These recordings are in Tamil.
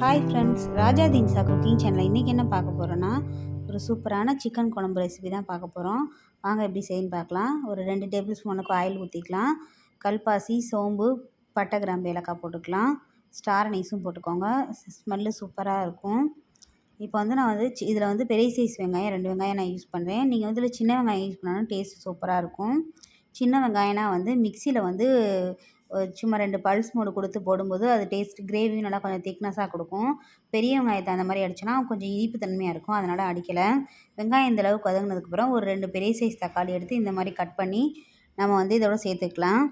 Hi friends Raja Deensha cooking சேனலில் இன்றைக்கி என்ன பார்க்க போகிறோன்னா ஒரு சூப்பரான சிக்கன் குழம்பு ரெசிபி தான் பார்க்க போகிறோம் வாங்க எப்படி செய்யணும் பார்க்கலாம். ஒரு ரெண்டு டேபிள் ஸ்பூனுக்கு ஆயில் ஊற்றிக்கலாம் கல்பாசி சோம்பு பட்டை கிராம்பு ஏலக்காய் போட்டுக்கலாம். ஸ்டார் நைஸும் போட்டுக்கோங்க. ஸ்மெல்லு சூப்பராக இருக்கும். இப்போ வந்து நான் வந்து இதில் வந்து பெரிய சைஸ் வெங்காயம் ரெண்டு வெங்காயம் நான் யூஸ் பண்ணுறேன் நீங்கள் வந்து இதில் சின்ன வெங்காயம் யூஸ் பண்ணாலும் டேஸ்ட் சூப்பராக இருக்கும். சின்ன வெங்காயம்னா வந்து மிக்சியில் வந்து சும்மா ரெண்டு பல்ஸ் மூடு கொடுத்து போடும்போது அது டேஸ்ட் கிரேவியும் நல்லா கொஞ்சம் திக்னஸாக கொடுக்கும். பெரிய வெங்காயத்தை அந்த மாதிரி அடிச்சோன்னா கொஞ்சம் இனிப்பு தன்மையாக இருக்கும். அதனால் அடிக்கலை. வெங்காயம் இந்த அளவுக்கு வதங்கினதுக்கப்புறம் ஒரு ரெண்டு பெரிய சைஸ் தக்காளி எடுத்து இந்த மாதிரி கட் பண்ணி நம்ம வந்து இதோட சேர்த்துக்கலாம்.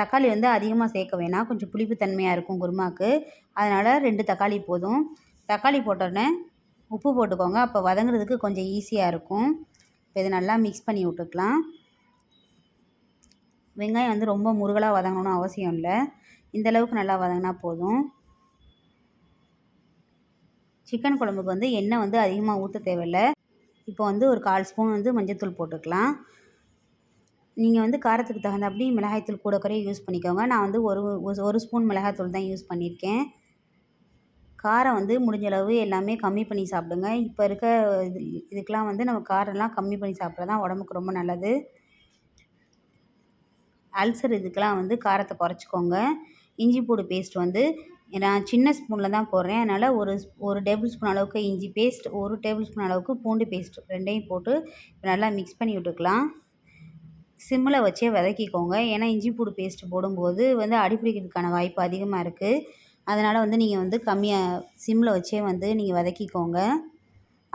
தக்காளி வந்து அதிகமாக சேர்க்க வேணாம். கொஞ்சம் புளிப்பு தன்மையாக இருக்கும் குருமாவுக்கு அதனால் ரெண்டு தக்காளி போதும். தக்காளி போட்டோடனே உப்பு போட்டுக்கோங்க. அப்போ வதங்குறதுக்கு கொஞ்சம் ஈஸியாக இருக்கும். இப்போ இதை நல்லா மிக்ஸ் பண்ணி விட்டுக்கலாம். வெங்காயம் வந்து ரொம்ப முருகலாக வதங்கணும்னு அவசியம் இல்லை. இந்தளவுக்கு நல்லா வதங்கினா போதும். சிக்கன் குழம்புக்கு வந்து எண்ணெய் வந்து அதிகமாக ஊற்ற தேவையில்லை. இப்போ வந்து ஒரு கால் ஸ்பூன் வந்து மஞ்சள்தூள் போட்டுக்கலாம். நீங்கள் வந்து காரத்துக்கு தகுந்தாப்படி மிளகாய்த்தூள் கூட குறைய யூஸ் பண்ணிக்கோங்க. நான் வந்து ஒரு ஒரு ஸ்பூன் மிளகாய்த்தூள் தான் யூஸ் பண்ணியிருக்கேன். காரம் வந்து முடிஞ்ச அளவு எல்லாமே கம்மி பண்ணி சாப்பிடுங்க. இப்போ இருக்க இது இதுக்கெலாம் வந்து நம்ம காரம்லாம் கம்மி பண்ணி சாப்பிட்றது தான் உடம்புக்கு ரொம்ப நல்லது. அல்சர் இதுக்கெலாம் வந்து காரத்தை குறைச்சிக்கோங்க. இஞ்சி பூடு பேஸ்ட் வந்து நான் சின்ன ஸ்பூனில் தான் போடுறேன். அதனால் ஒரு ஒரு டேபிள் ஸ்பூன் அளவுக்கு இஞ்சி பேஸ்ட் ஒரு டேபிள் ஸ்பூன் அளவுக்கு பூண்டு பேஸ்ட் ரெண்டையும் போட்டு நல்லா மிக்ஸ் பண்ணி விட்டுக்கலாம். சிம்மில் வச்சே வதக்கிக்கோங்க. ஏன்னா இஞ்சி பூடு பேஸ்ட் போடும்போது வந்து அடிப்பிடிக்கிறதுக்கான வாய்ப்பு அதிகமாக இருக்குது அதனால் வந்து நீங்கள் வந்து கம்மியாக சிம்மில் வச்சே வந்து நீங்கள் வதக்கிக்கோங்க.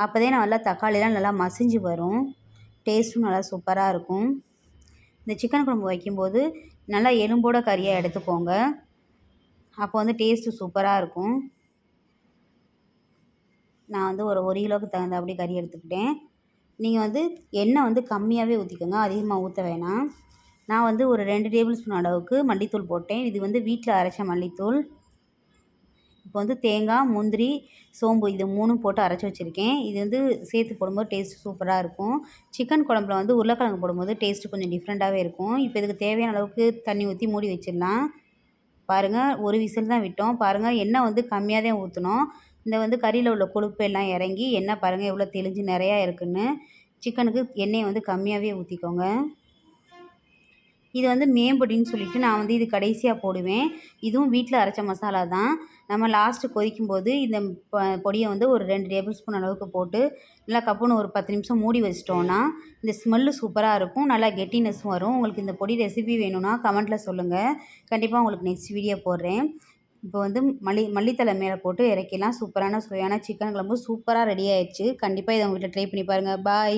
அப்போதே நல்லா தக்காளிலாம் நல்லா மசிஞ்சு வரும். டேஸ்ட்டும் நல்லா சூப்பராக இருக்கும். இந்த சிக்கன் குழம்பு வைக்கும்போது நல்லா எலும்போட கறியாக எடுத்துக்கோங்க. அப்போ வந்து டேஸ்ட்டு சூப்பராக இருக்கும். நான் வந்து ஒரு ஒரு கிலோவுக்கு தகுந்த அப்படி கறி எடுத்துக்கிட்டேன். நீங்கள் வந்து எண்ணெய் வந்து கம்மியாகவே ஊற்றிக்கோங்க அதிகமாக ஊற்ற வேணாம். நான் வந்து ஒரு ரெண்டு டேபிள் ஸ்பூன் அளவுக்கு மல்லித்தூள் போட்டேன். இது வந்து வீட்டில் அரைச்ச மல்லித்தூள். இப்போ வந்து தேங்காய் முந்திரி சோம்பு இது மூணும் போட்டு அரைச்சி வச்சுருக்கேன். இது வந்து சேர்த்து போடும்போது டேஸ்ட் சூப்பராக இருக்கும். சிக்கன் குழம்புல வந்து உருளைக்கிழங்கு போடும்போது டேஸ்ட்டு கொஞ்சம் டிஃப்ரெண்ட்டாகவே இருக்கும். இப்போ இதுக்கு தேவையான அளவுக்கு தண்ணி ஊற்றி மூடி வச்சிடலாம். பாருங்கள் ஒரு விசில் தான் விட்டோம். பாருங்கள் எண்ணெய் வந்து கம்மியாக தான் ஊற்றணும் இந்த வந்து கறியில் உள்ள கொழுப்பு எல்லாம் இறங்கி எண்ணெய் பாருங்கள் எவ்வளோ தெளிஞ்சு நிறையா இருக்குதுன்னு சிக்கனுக்கு எண்ணெயை வந்து கம்மியாகவே ஊற்றிக்கோங்க இது வந்து மேம்பொடின்னு சொல்லிட்டு நான் வந்து இது கடைசியாக போடுவேன். இதுவும் வீட்டில் அரைச்ச மசாலா தான். நம்ம லாஸ்ட்டு கொதிக்கும் போது இந்த பொடியை வந்து ஒரு ரெண்டு டேபிள் ஸ்பூன் அளவுக்கு போட்டு நல்லா கப்புன்னு ஒரு பத்து நிமிஷம் மூடி வச்சிட்டோன்னா இந்த ஸ்மெல்லு சூப்பராக இருக்கும். நல்லா கெட்டினஸ்ஸும் வரும். உங்களுக்கு இந்த பொடி ரெசிபி வேணும்னா கமெண்ட்டில் சொல்லுங்கள் கண்டிப்பாக உங்களுக்கு நெக்ஸ்ட் வீடியோ போடுறேன். இப்போ வந்து மல்லி மல்லித்தலை மேலே போட்டு இறக்கிலாம் சூப்பரான சுவையான சிக்கன் குழம்பு சூப்பராக ரெடி ஆயிடுச்சு. கண்டிப்பாக இதை உங்கள்கிட்ட ட்ரை பண்ணி பாருங்கள் பாய்